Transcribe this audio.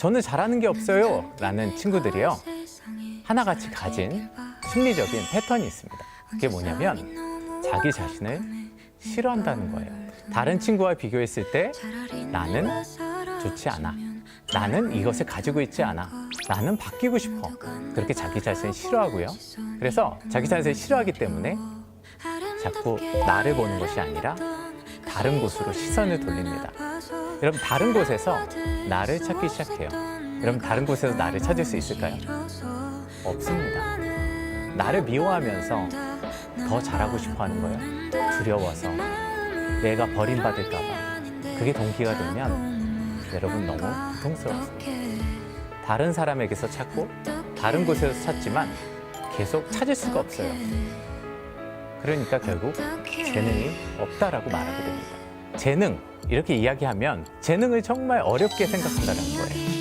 저는 잘하는 게 없어요. 라는 친구들이요. 하나같이 가진 심리적인 패턴이 있습니다. 그게 뭐냐면 자기 자신을 싫어한다는 거예요. 다른 친구와 비교했을 때 나는 좋지 않아. 나는 이것을 가지고 있지 않아. 나는 바뀌고 싶어. 그렇게 자기 자신을 싫어하고요. 그래서 자기 자신을 싫어하기 때문에 자꾸 나를 보는 것이 아니라 다른 곳으로 시선을 돌립니다. 여러분 다른 곳에서 나를 찾기 시작해요. 여러분 다른 곳에서 나를 찾을 수 있을까요? 없습니다. 나를 미워하면서 더 잘하고 싶어 하는 거예요. 두려워서 내가 버림받을까 봐. 그게 동기가 되면 여러분 너무 고통스러웠습니다. 다른 사람에게서 찾고 다른 곳에서 찾지만 계속 찾을 수가 없어요. 그러니까 결국 재능이 없다라고 말하게 됩니다. 재능 이렇게 이야기하면 재능을 정말 어렵게 생각한다는 거예요.